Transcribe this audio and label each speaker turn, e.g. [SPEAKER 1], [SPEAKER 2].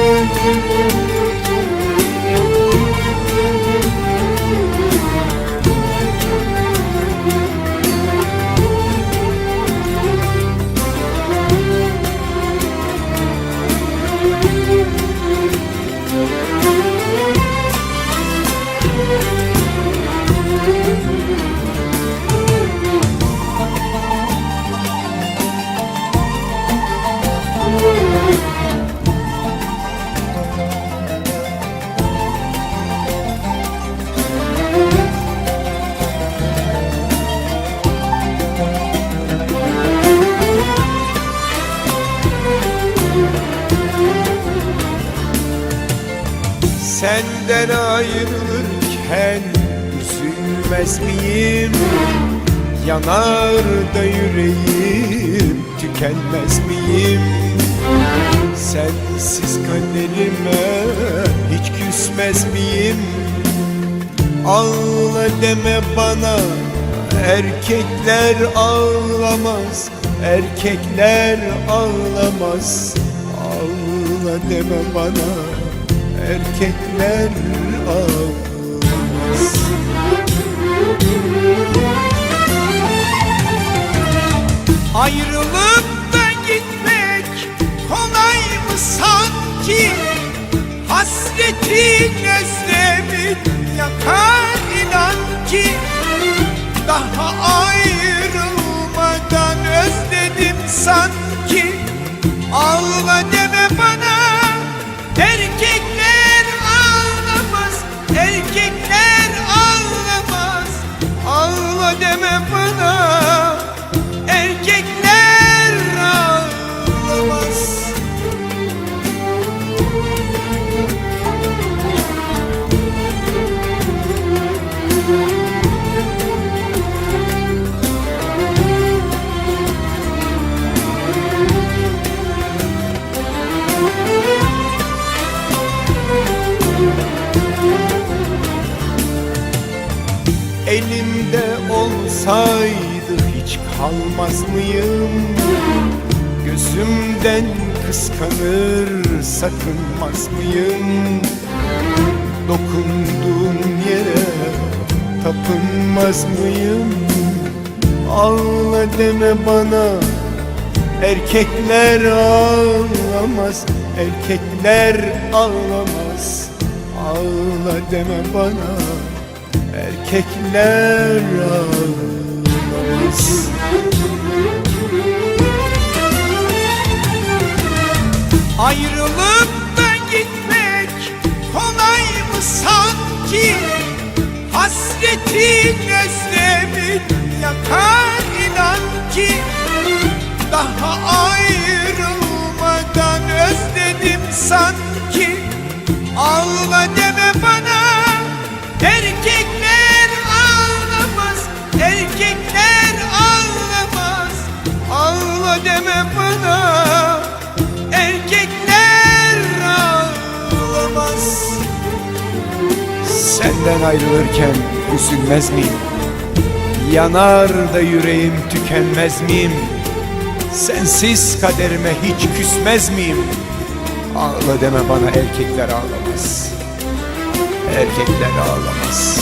[SPEAKER 1] Música Senden ayrılırken üzülmez miyim? Yanar da yüreğim tükenmez miyim? Sensiz kaderime hiç küsmez miyim? Ağla deme bana Erkekler ağlamaz Erkekler ağlamaz Ağla deme bana Erkekler ağlamaz Ayrılıp da gitmek kolay mı sanki? Hasretin özlemin yakar inan ki. Daha ayrılmadan özledim sanki. Ağla Elimde olsaydı hiç kalmaz mıyım? Gözümden kıskanır sakınmaz mıyım? Dokunduğun yere tapınmaz mıyım? Ağla deme bana Erkekler ağlamaz Erkekler ağlamaz Ağla deme bana Erkekler ağlamaz Ayrılıp da gitmek kolay mı sanki? Hasretin özlemin yakar inan ki. Daha ayrılmadan özledim sanki Ağla deme bana Erkekler ağlamaz Senden ayrılırken üzülmez miyim? Yanar da yüreğim tükenmez miyim? Sensiz kaderime hiç küsmez miyim? Ağla deme bana erkekler ağlamaz Erkekler ağlamaz